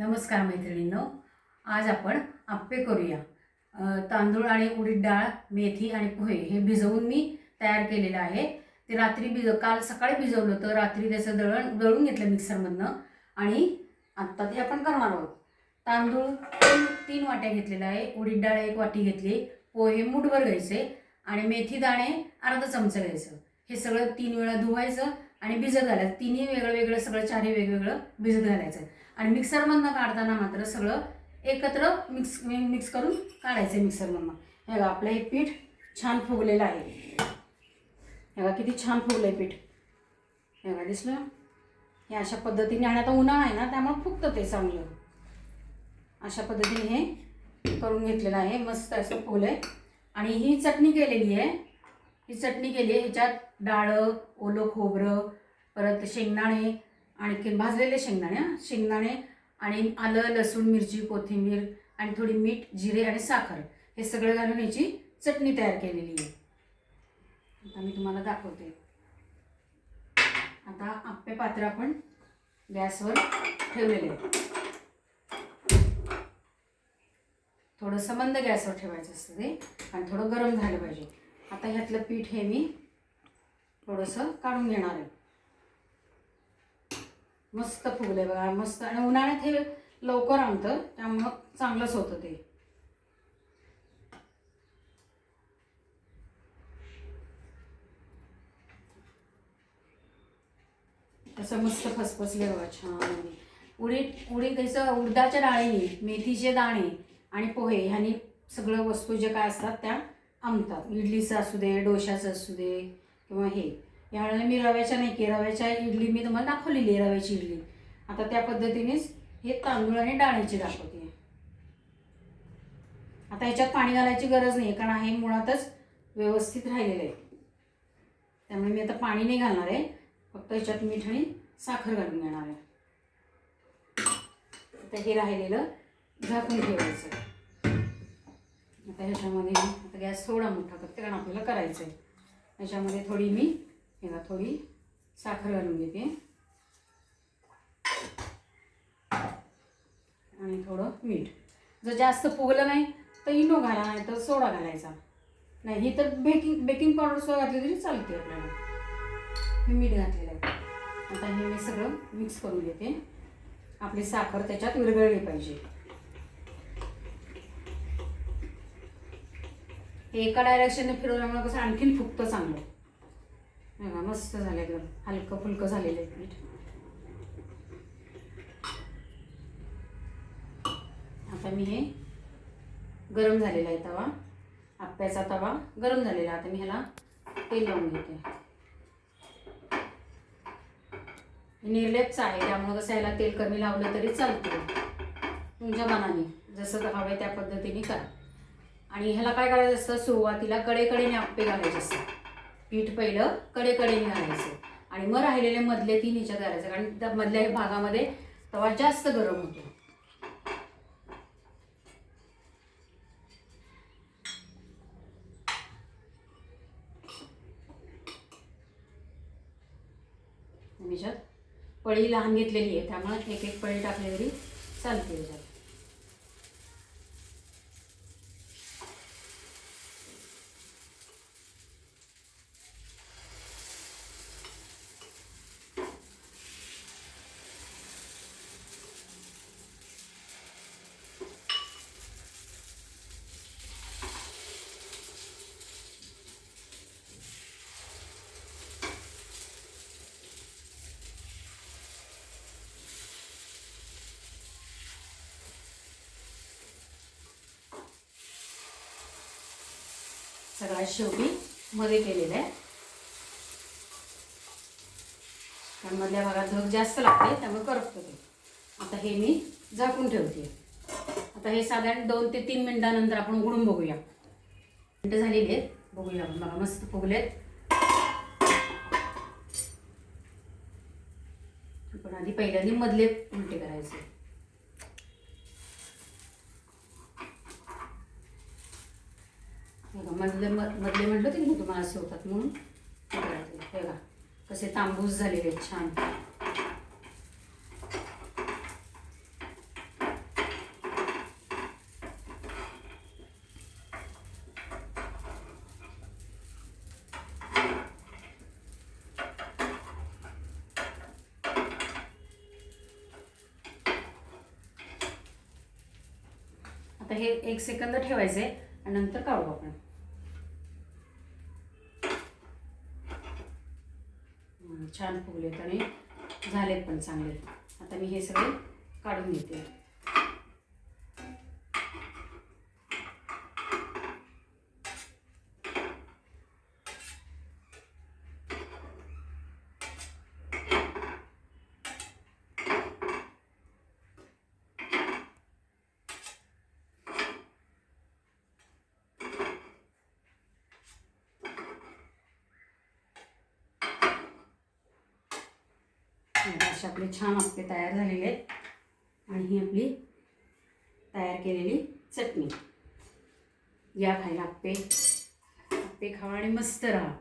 नमस्कार मैत्रिणींनो आज आपण आप्पे करूया. तांदूळ आणि उडीद डाळ मेथी आणि पोहे हे भिजवून मी तयार केलेलं आहे. ते रात्री भिज काल सकाळी भिजवलं होतं. रात्री त्याचं दळण दळून घेतलं मिक्सरमधनं आणि आत्ता ते आपण करणार आहोत. तांदूळ तीन तीन वाट्या घेतलेला आहे. उडीद डाळ एक वाटी घेतली पोहे मुठभर घ्यायचे आणि मेथी दाणे अर्धा चमचा घ्यायचं. हे सगळं तीन वेळा धुवायचं आणि भिजत घालायचं. तिन्ही वेगळं वेगळं सगळं चारही वेगवेगळं भिजत घालायचं. आणि मिक्सरमधनं काढताना मात्र सगळं एकत्र मिक्स मिक्स करून काढायचं मिक्सरमधनं हे बघा आपलं हे पीठ छान फुगलेलं आहे. हे बघा किती छान फुगलं आहे पीठ. हे बघा दिसलं? हे अशा पद्धतीने आणि आता उन्हाळा आहे ना त्यामुळे फुगतं ते चांगलं. अशा पद्धतीने हे करून घेतलेलं आहे. मस्त असं फुगलं आहे आणि ही चटणी केलेली आहे. ही चटणी केली आहे ह्याच्यात डाळं ओलं खोबरं परत शेंगदाणे आणखी भाजलेले शेंगदाणे शेंगदाणे आणि आलं लसूण मिरची कोथिंबीर आणि थोडी मीठ जिरे आणि साखर हे सगळं घालून याची चटणी तयार केलेली आहे. आता मी तुम्हाला दाखवते. आता आप्पे पात्र आपण गॅसवर ठेवलेले आहे थोडंसं मंद गॅसवर ठेवायचं असतं ते आणि थोडं गरम झालं पाहिजे. आता ह्यातलं पीठ हे मी थोडंसं काढून घेणार आहे. मस्त फुगले बघा मस्त. आणि उन्हाळ्यात हे लवकर आणतं त्यामुळं चांगलंच होतं ते. असं मस्त फसफसले बघा छान उडीद उडीद त्याचं उडदाच्या डाळीने मेथीचे दाणे आणि पोहे ह्यानी सगळं वस्तू जे काय असतात त्या आमतात. इडलीचं असू दे डोशाचं असू दे किंवा हे. यावेळेला मी रव्याच्या नाही की रव्याच्या इडली मी तुम्हाला दाखवलेली आहे रव्याची इडली. आता त्या पद्धतीनेच हे तांदूळ आणि डाळीची दाखवते. आता ह्याच्यात पाणी घालायची गरज नाही कारण हे मुळातच व्यवस्थित राहिलेलं आहे. त्यामुळे मी आता पाणी नाही घालणार आहे फक्त ह्याच्यात मीठ आणि साखर घालून घेणार आहे. आता हे राहिलेलं झाकून ठेवायचं. आता ह्याच्यामध्ये आता गॅस थोडा मोठा करते कारण आपल्याला करायचं आहे ह्याच्यामध्ये थोडी मी याला थोडी साखर घालून घेते. आणि थोडं मीठ. जर जास्त फुगलं नाही तर इनो घाला नाही तर सोडा घालायचा. नाही ही तर बेकिंग बेकिंग पावडर सोडा घातली तरी चालते आपल्याला. हे मीठ घातलेलं आहे. आता हे मी सगळं मिक्स करून घेते. आपली साखर त्याच्यात विरघळली पाहिजे. हे एका डायरेक्शनने फिरवल्यामुळे कसं आणखीन फुगतं चांगलं. बघा मस्त झालं एकदम. हलकं फुलकं झालेलं आहे पीठ. आता मी हे गरम झालेला आहे तवा. आप्याचा तवा गरम झालेला. आता मी ह्याला तेल लावून घेते. निर्लेपचं आहे. त्यामुळं कसं ह्याला तेल कमी लावलं तरी चालतं तुमच्या मनाने. जसं हवं त्या पद्धतीने करा. आणि ह्याला काय करायचं असतं? सुरुवातीला कडेकडेने आप्पे घालायचे असतात. पीठ पहिलं कडेकडे घालायचं आणि मग राहिलेले मधले तीन ह्याच्यात घालायचं. कारण त्या मधल्या भागामध्ये तवा जास्त गरम होतो. ह्याच्यात पळी लहान घेतलेली आहे. त्यामुळे एक एक पळी टाकली तरी चालते ह्याच्यात सगळ्यात शेवटी मध्ये केलेलं आहे. कारण मधल्या भागात धग जास्त लागते त्यामुळे करपतं ते. आता हे मी झाकून ठेवते. आता हे साधारण दोन ते तीन मिनिटानंतर आपण उघडून बघूया. मिनटं झालेली आहेत. बघूया आपण बघा मस्त फुगलेत. पण आधी पहिल्यांदा मधले उलटे करायचे. मधले मधले म्हटलं की नाही तुम्हाला असे होतात म्हणून. तसे बघा कसे तांबूस झालेले आहेत छान. आता हे एक सेकंद ठेवायचे आणि नंतर काढू आपण. छान फुगलेत आणि झालेत पण चांगले आता मी हे सगळे काढून घेते. असे आपले छान आपले तयार झालेले आहेत. आणि ही आपली तयार केलेली चटणी. या खायला आप्पे आप्पे खावा आणि मस्त राहा.